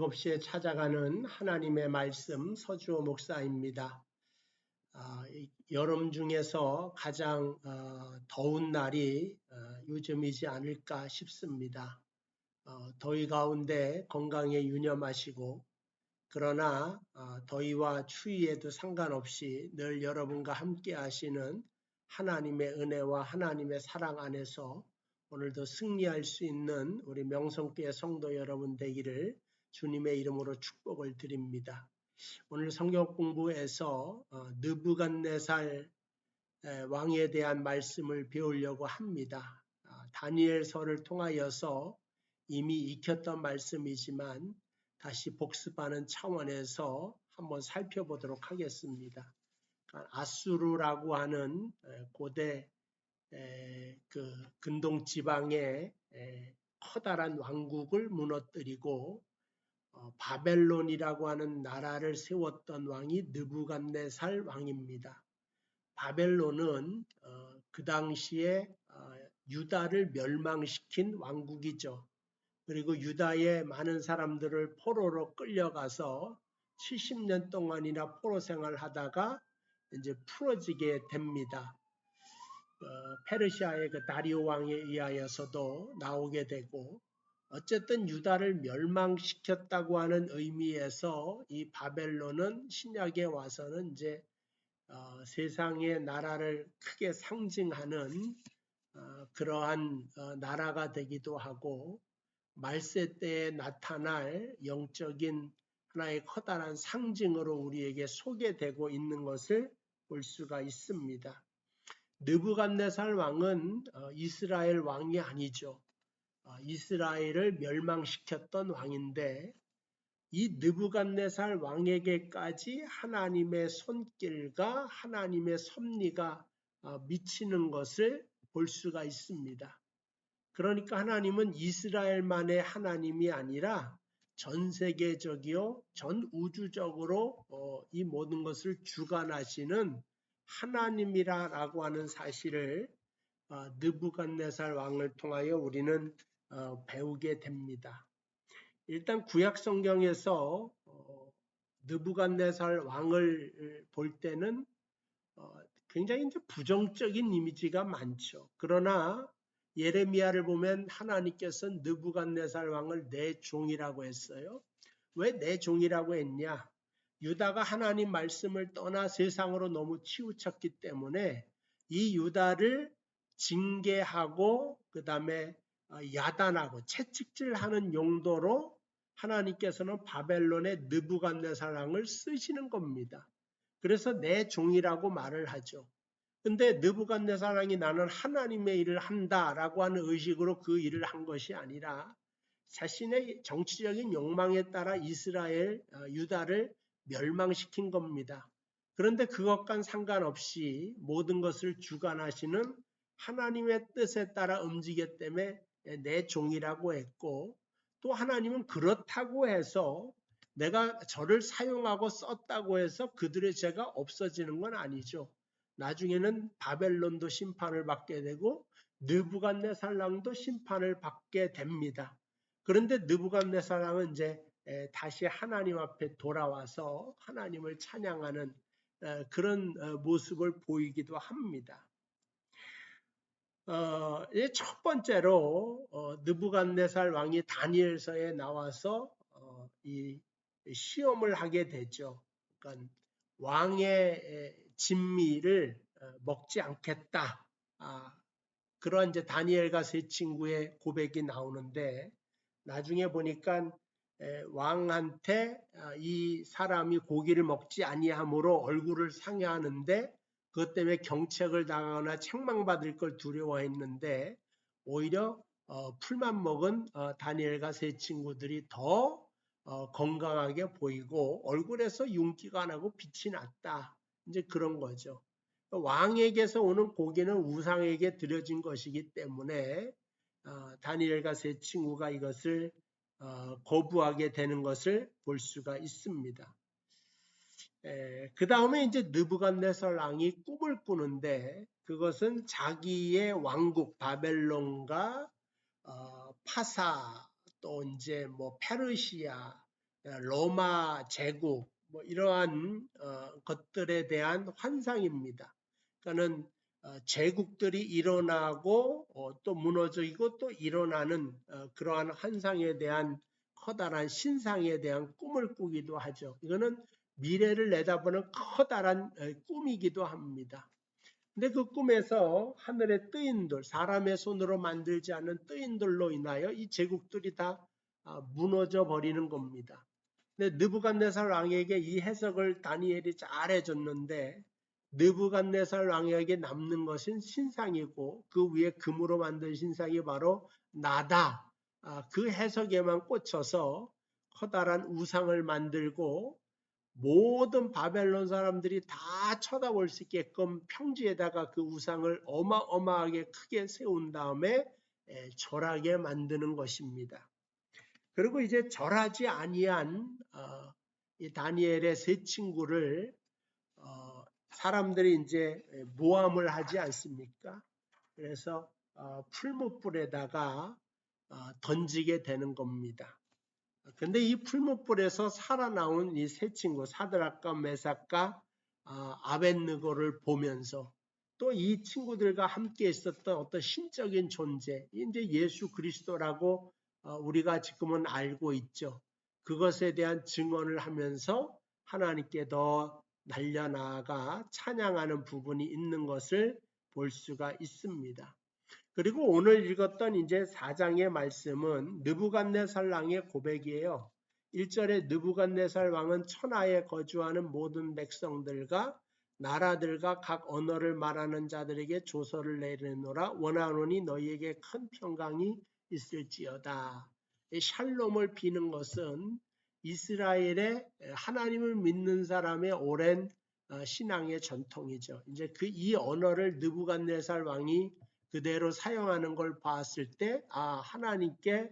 7시에 찾아가는 하나님의 말씀 서주호 목사입니다. 아, 여름 중에서 가장 어, 더운 날이 어, 요즘이지 않을까 싶습니다. 어, 더위 가운데 건강에 유념하시고 그러나 어, 더위와 추위에도 상관없이 늘 여러분과 함께 하시는 하나님의 은혜와 하나님의 사랑 안에서 오늘도 승리할 수 있는 우리 명성교회 성도 여러분 되기를 주님의 이름으로 축복을 드립니다. 오늘 성경 공부에서 어, 느부갓네살 왕에 대한 말씀을 배우려고 합니다. 아, 다니엘서를 통하여서 이미 익혔던 말씀이지만 다시 복습하는 차원에서 한번 살펴보도록 하겠습니다. 아수르라고 하는 고대 그 근동 지방의 커다란 왕국을 무너뜨리고 어, 바벨론이라고 하는 나라를 세웠던 왕이 느부갓네살 왕입니다. 바벨론은 어, 그 당시에 어, 유다를 멸망시킨 왕국이죠. 그리고 유다의 많은 사람들을 포로로 끌려가서 70년 동안이나 포로 생활하다가 이제 풀어지게 됩니다. 어, 페르시아의 그 다리오 왕에 의하여서도 나오게 되고 어쨌든 유다를 멸망시켰다고 하는 의미에서 이 바벨론은 신약에 와서는 이제 어, 세상의 나라를 크게 상징하는 어, 그러한 어, 나라가 되기도 하고 말세 때에 나타날 영적인 하나의 커다란 상징으로 우리에게 소개되고 있는 것을 볼 수가 있습니다. 느부갓네살 왕은 어, 이스라엘 왕이 아니죠. 어, 이스라엘을 멸망시켰던 왕인데 이 느부갓네살 왕에게까지 하나님의 손길과 하나님의 섭리가 어, 미치는 것을 볼 수가 있습니다. 그러니까 하나님은 이스라엘만의 하나님이 아니라 전 세계적이요, 전 우주적으로 어, 이 모든 것을 주관하시는 하나님이라고 하는 사실을 느부갓네살 왕을 통하여 우리는 어, 배우게 됩니다. 일단 구약 성경에서 어, 느부갓네살 왕을 볼 때는 어, 굉장히 이제 부정적인 이미지가 많죠. 그러나 예레미야를 보면 하나님께서 느부갓네살 왕을 내 종이라고 했어요. 왜 내 종이라고 했냐? 유다가 하나님 말씀을 떠나 세상으로 너무 치우쳤기 때문에 이 유다를 징계하고 그 다음에 어, 야단하고 채찍질하는 용도로 하나님께서는 바벨론의 느부갓네살왕을 쓰시는 겁니다. 그래서 내 종이라고 말을 하죠. 근데 느부갓네살왕이 나는 하나님의 일을 한다라고 하는 의식으로 그 일을 한 것이 아니라 자신의 정치적인 욕망에 따라 이스라엘 어, 유다를 멸망시킨 겁니다. 그런데 그것과 상관없이 모든 것을 주관하시는 하나님의 뜻에 따라 움직였기 때문에 내 종이라고 했고 또 하나님은 그렇다고 해서 내가 저를 사용하고 썼다고 해서 그들의 죄가 없어지는 건 아니죠. 나중에는 바벨론도 심판을 받게 되고 느부갓네살 랑도 심판을 받게 됩니다. 그런데 느부갓네살 랑은 이제 다시 하나님 앞에 돌아와서 하나님을 찬양하는 그런 어, 모습을 보이기도 합니다. 어, 첫 번째로 어, 느부갓네살 왕이 다니엘서에 나와서 어, 이 시험을 하게 되죠. 그러니까 왕의 진미를 어, 먹지 않겠다. 아, 그런 이제 다니엘과 세 친구의 고백이 나오는데 나중에 보니까 왕한테 아, 이 사람이 고기를 먹지 아니함으로 얼굴을 상해하는데 그것 때문에 경책을 당하거나 책망받을 걸 두려워했는데 오히려 어, 풀만 먹은 어, 다니엘과 세 친구들이 더 어, 건강하게 보이고 얼굴에서 윤기가 나고 빛이 났다. 이제 그런 거죠. 왕에게서 오는 고기는 우상에게 드려진 것이기 때문에 어, 다니엘과 세 친구가 이것을 어, 거부하게 되는 것을 볼 수가 있습니다. 그 다음에 이제 느부갓네살 왕이 꿈을 꾸는데 그것은 자기의 왕국 바벨론과 어, 파사 또 이제 뭐 페르시아 로마 제국 뭐 이러한 어, 것들에 대한 환상입니다. 그러니까는 어, 제국들이 일어나고 어, 또 무너지고 또 일어나는 어, 그러한 환상에 대한 커다란 신상에 대한 꿈을 꾸기도 하죠. 이거는 미래를 내다보는 커다란 어, 꿈이기도 합니다. 근데 그 꿈에서 하늘의 뜨인들, 사람의 손으로 만들지 않은 뜨인들로 인하여 이 제국들이 다 아, 무너져 버리는 겁니다. 근데 느부갓네살 왕에게 이 해석을 다니엘이 잘 해줬는데 느부갓네살 왕에게 남는 것은 신상이고 그 위에 금으로 만든 신상이 바로 나다. 아, 그 해석에만 꽂혀서 커다란 우상을 만들고 모든 바벨론 사람들이 다 쳐다볼 수 있게끔 평지에다가 그 우상을 어마어마하게 크게 세운 다음에 절하게 만드는 것입니다. 그리고 이제 절하지 아니한 어, 이 다니엘의 세 친구를 어, 사람들이 이제 모함을 하지 않습니까? 그래서 어, 풀무불에다가 어, 던지게 되는 겁니다. 근데 이 풀무불에서 살아나온 이 세 친구 사드락과 메삭과 어, 아벤느고를 보면서 또 이 친구들과 함께 있었던 어떤 신적인 존재, 이제 예수 그리스도라고 어, 우리가 지금은 알고 있죠. 그것에 대한 증언을 하면서 하나님께 더 날려나가 찬양하는 부분이 있는 것을 볼 수가 있습니다. 그리고 오늘 읽었던 이제 4장의 말씀은 느부갓네살 왕의 고백이에요. 1절에 느부갓네살 왕은 천하에 거주하는 모든 백성들과 나라들과 각 언어를 말하는 자들에게 조서를 내리노라 원하노니 너희에게 큰 평강이 있을지어다. 샬롬을 비는 것은 이스라엘의 하나님을 믿는 사람의 오랜 어, 신앙의 전통이죠. 이제 그 이 언어를 느부갓네살 왕이 그대로 사용하는 걸 봤을 때, 아, 하나님께,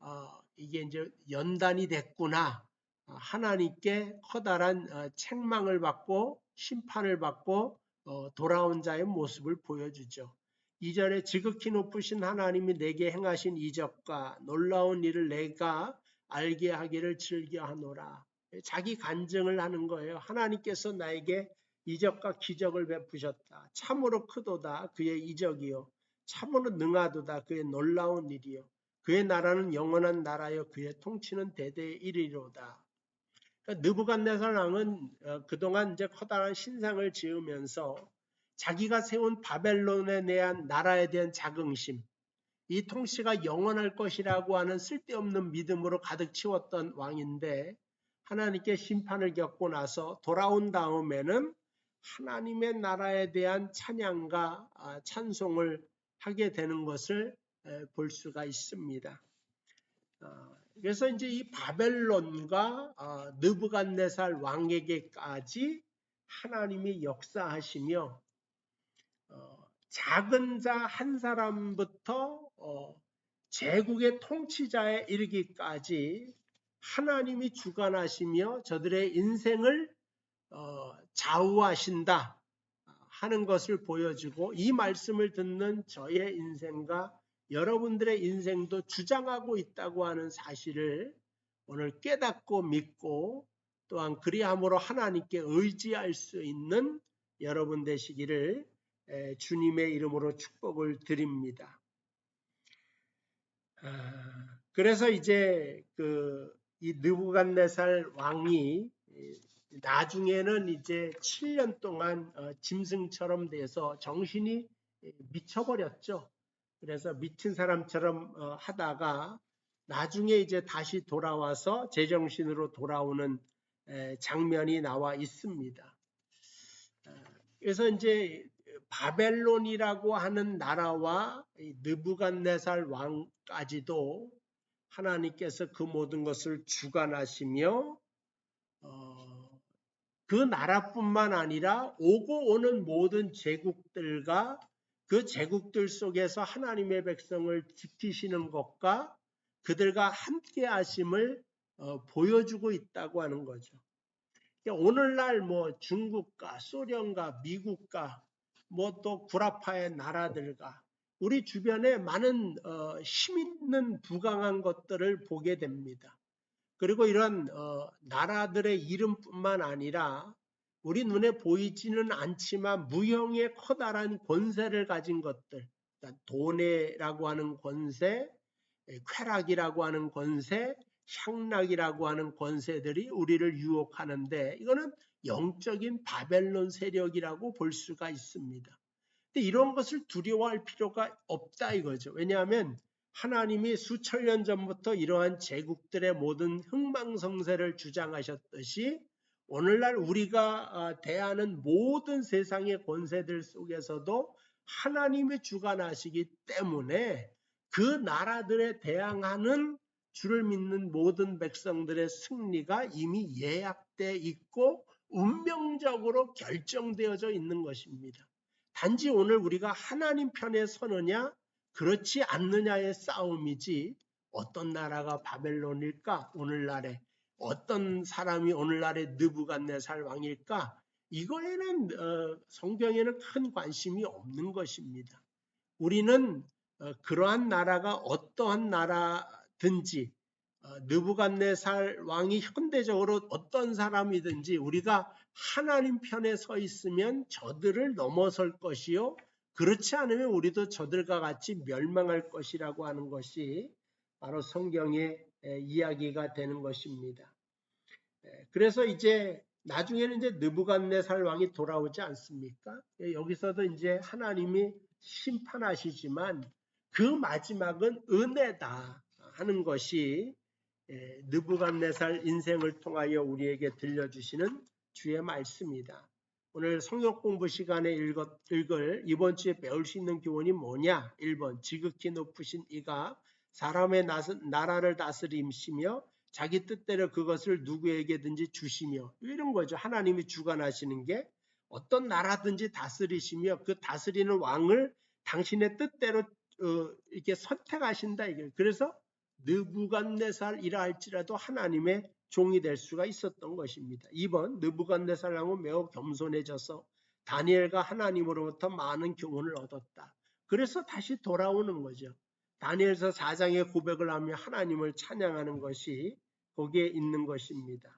어, 이게 이제 연단이 됐구나. 어, 하나님께 커다란 어, 책망을 받고 심판을 받고 어, 돌아온 자의 모습을 보여주죠. 이절에 지극히 높으신 하나님이 내게 행하신 이적과 놀라운 일을 내가 알게 하기를 즐겨하노라. 자기 간증을 하는 거예요. 하나님께서 나에게 이적과 기적을 베푸셨다. 참으로 크도다 그의 이적이요. 참으로 능하도다 그의 놀라운 일이요. 그의 나라는 영원한 나라요. 그의 통치는 대대에 이르리로다. 그러니까 느부갓네살 왕은 어, 그동안 이제 커다란 신상을 지으면서 자기가 세운 바벨론에 대한 나라에 대한 자긍심, 이 통치가 영원할 것이라고 하는 쓸데없는 믿음으로 가득 채웠던 왕인데 하나님께 심판을 겪고 나서 돌아온 다음에는 하나님의 나라에 대한 찬양과 아, 찬송을 하게 되는 것을 볼 수가 있습니다. 아, 그래서 이제 이 바벨론과 아, 느부갓네살 왕에게까지 하나님이 역사하시며 어, 작은 자 한 사람부터 어, 제국의 통치자에 이르기까지 하나님이 주관하시며 저들의 인생을 어, 좌우하신다 하는 것을 보여주고 이 말씀을 듣는 저의 인생과 여러분들의 인생도 주장하고 있다고 하는 사실을 오늘 깨닫고 믿고 또한 그리함으로 하나님께 의지할 수 있는 여러분 되시기를 주님의 이름으로 축복을 드립니다. 아, 그래서 이제 그 이 느부갓네살 왕이 나중에는 이제 7년 동안 어, 짐승처럼 돼서 정신이 미쳐버렸죠. 그래서 미친 사람처럼 어, 하다가 나중에 이제 다시 돌아와서 제정신으로 돌아오는 장면이 나와 있습니다. 아, 그래서 이제 바벨론이라고 하는 나라와 느부갓네살 왕까지도 하나님께서 그 모든 것을 주관하시며 어, 그 나라뿐만 아니라 오고 오는 모든 제국들과 그 제국들 속에서 하나님의 백성을 지키시는 것과 그들과 함께 하심을 어, 보여주고 있다고 하는 거죠. 그러니까 오늘날 뭐 중국과 소련과 미국과 뭐 또 구라파의 나라들과 우리 주변에 많은 어, 힘 있는 부강한 것들을 보게 됩니다. 그리고 이런 어, 나라들의 이름뿐만 아니라 우리 눈에 보이지는 않지만 무형의 커다란 권세를 가진 것들, 그러니까 돈에라고 하는 권세, 예, 쾌락이라고 하는 권세, 향락이라고 하는 권세들이 우리를 유혹하는데 이거는 영적인 바벨론 세력이라고 볼 수가 있습니다. 근데 이런 것을 두려워할 필요가 없다 이거죠. 왜냐하면 하나님이 수천 년 전부터 이러한 제국들의 모든 흥망성쇠를 주장하셨듯이 오늘날 우리가 아, 대하는 모든 세상의 권세들 속에서도 하나님이 주관하시기 때문에 그 나라들에 대항하는 주를 믿는 모든 백성들의 승리가 이미 예약돼 있고 운명적으로 결정되어져 있는 것입니다. 단지 오늘 우리가 하나님 편에 서느냐 그렇지 않느냐의 싸움이지 어떤 나라가 바벨론일까 오늘날에 어떤 사람이 오늘날의 느부갓네살 왕일까 이거에는 어, 성경에는 큰 관심이 없는 것입니다. 우리는 어, 그러한 나라가 어떠한 나라든지 어, 느부갓네살 왕이 현대적으로 어떤 사람이든지 우리가 하나님 편에 서 있으면 저들을 넘어설 것이요 그렇지 않으면 우리도 저들과 같이 멸망할 것이라고 하는 것이 바로 성경의 이야기가 되는 것입니다. 그래서 이제 나중에는 이제 느부갓네살 왕이 돌아오지 않습니까? 여기서도 이제 하나님이 심판하시지만 그 마지막은 은혜다 하는 것이 느부갓네살 인생을 통하여 우리에게 들려주시는 주의 말씀이다. 오늘 성경 공부 시간에 읽었, 읽을 이번 주에 배울 수 있는 교훈이 뭐냐? 1번 지극히 높으신 이가 사람의 나라를 다스림시며 자기 뜻대로 그것을 누구에게든지 주시며 이런 거죠. 하나님이 주관하시는 게 어떤 나라든지 다스리시며 그 다스리는 왕을 당신의 뜻대로 어, 이렇게 선택하신다 이게 그래서 느부갓네살이라 할지라도 하나님의 종이 될 수가 있었던 것입니다. 2번 느부갓네살 왕은 매우 겸손해져서 다니엘과 하나님으로부터 많은 교훈을 얻었다. 그래서 다시 돌아오는 거죠. 다니엘서 4장의 고백을 하며 하나님을 찬양하는 것이 거기에 있는 것입니다.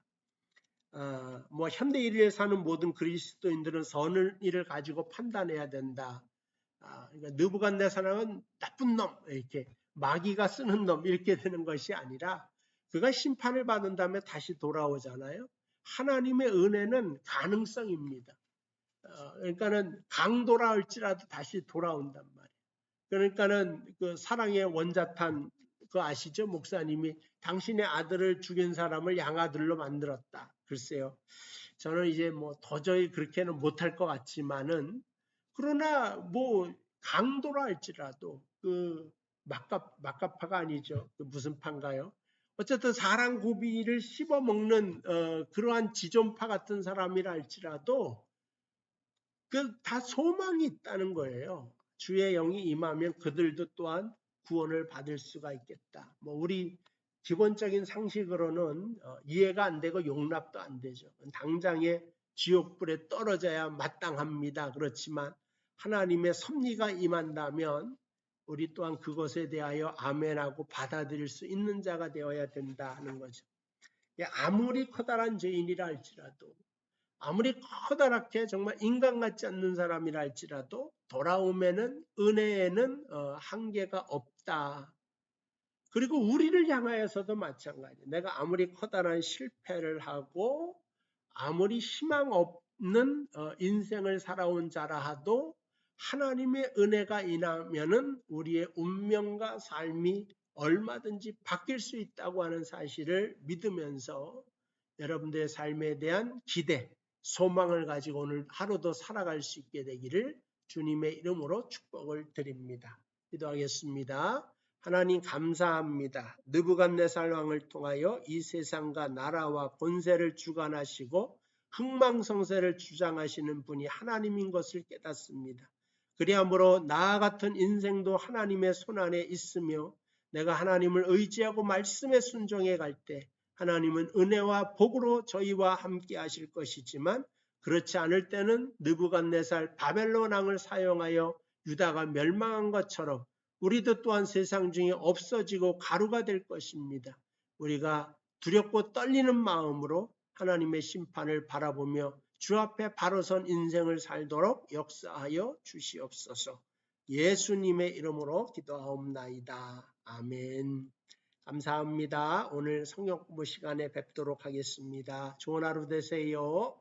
어, 뭐 현대 일에 사는 모든 그리스도인들은 선을 일을 가지고 판단해야 된다. 아, 그러니까 느부갓네살은 나쁜 놈 이렇게 마귀가 쓰는 놈 이렇게 되는 것이 아니라 그가 심판을 받은 다음에 다시 돌아오잖아요. 하나님의 은혜는 가능성입니다. 어, 그러니까는 강도라 할지라도 다시 돌아온단 말이에요. 그러니까는 그 사랑의 원자탄 그 아시죠? 목사님이 당신의 아들을 죽인 사람을 양아들로 만들었다. 글쎄요. 저는 이제 뭐 도저히 그렇게는 못할 것 같지만은 그러나 뭐 강도라 할지라도 그 막갑 막갑파가 아니죠. 그 무슨 판가요? 어쨌든 사람 고비를 씹어 먹는 어, 그러한 지존파 같은 사람이라 할지라도 그 다 소망이 있다는 거예요. 주의 영이 임하면 그들도 또한 구원을 받을 수가 있겠다. 뭐 우리 기본적인 상식으로는 어, 이해가 안 되고 용납도 안 되죠. 당장에 지옥불에 떨어져야 마땅합니다. 그렇지만 하나님의 섭리가 임한다면 우리 또한 그것에 대하여 아멘하고 받아들일 수 있는 자가 되어야 된다 하는 거죠. 예, 아무리 커다란 죄인이라 할지라도 아무리 커다랗게 정말 인간 같지 않는 사람이라 할지라도 돌아오면은 은혜에는 어, 한계가 없다. 그리고 우리를 향하여서도 마찬가지. 내가 아무리 커다란 실패를 하고 아무리 희망 없는 어, 인생을 살아온 자라 하도 하나님의 은혜가 임하면은 우리의 운명과 삶이 얼마든지 바뀔 수 있다고 하는 사실을 믿으면서 여러분들의 삶에 대한 기대, 소망을 가지고 오늘 하루도 살아갈 수 있게 되기를 주님의 이름으로 축복을 드립니다. 기도하겠습니다. 하나님 감사합니다. 느부갓네살 왕을 통하여 이 세상과 나라와 권세를 주관하시고 흥망성쇠를 주장하시는 분이 하나님인 것을 깨닫습니다. 그리함으로 나와 같은 인생도 하나님의 손안에 있으며 내가 하나님을 의지하고 말씀에 순종해 갈 때 하나님은 은혜와 복으로 저희와 함께 하실 것이지만 그렇지 않을 때는 느부갓네살 바벨론 왕을 사용하여 유다가 멸망한 것처럼 우리도 또한 세상 중에 없어지고 가루가 될 것입니다. 우리가 두렵고 떨리는 마음으로 하나님의 심판을 바라보며 주 앞에 바로 선 인생을 살도록 역사하여 주시옵소서. 예수님의 이름으로 기도하옵나이다. 아멘. 감사합니다. 오늘 성경 공부 시간에 뵙도록 하겠습니다. 좋은 하루 되세요.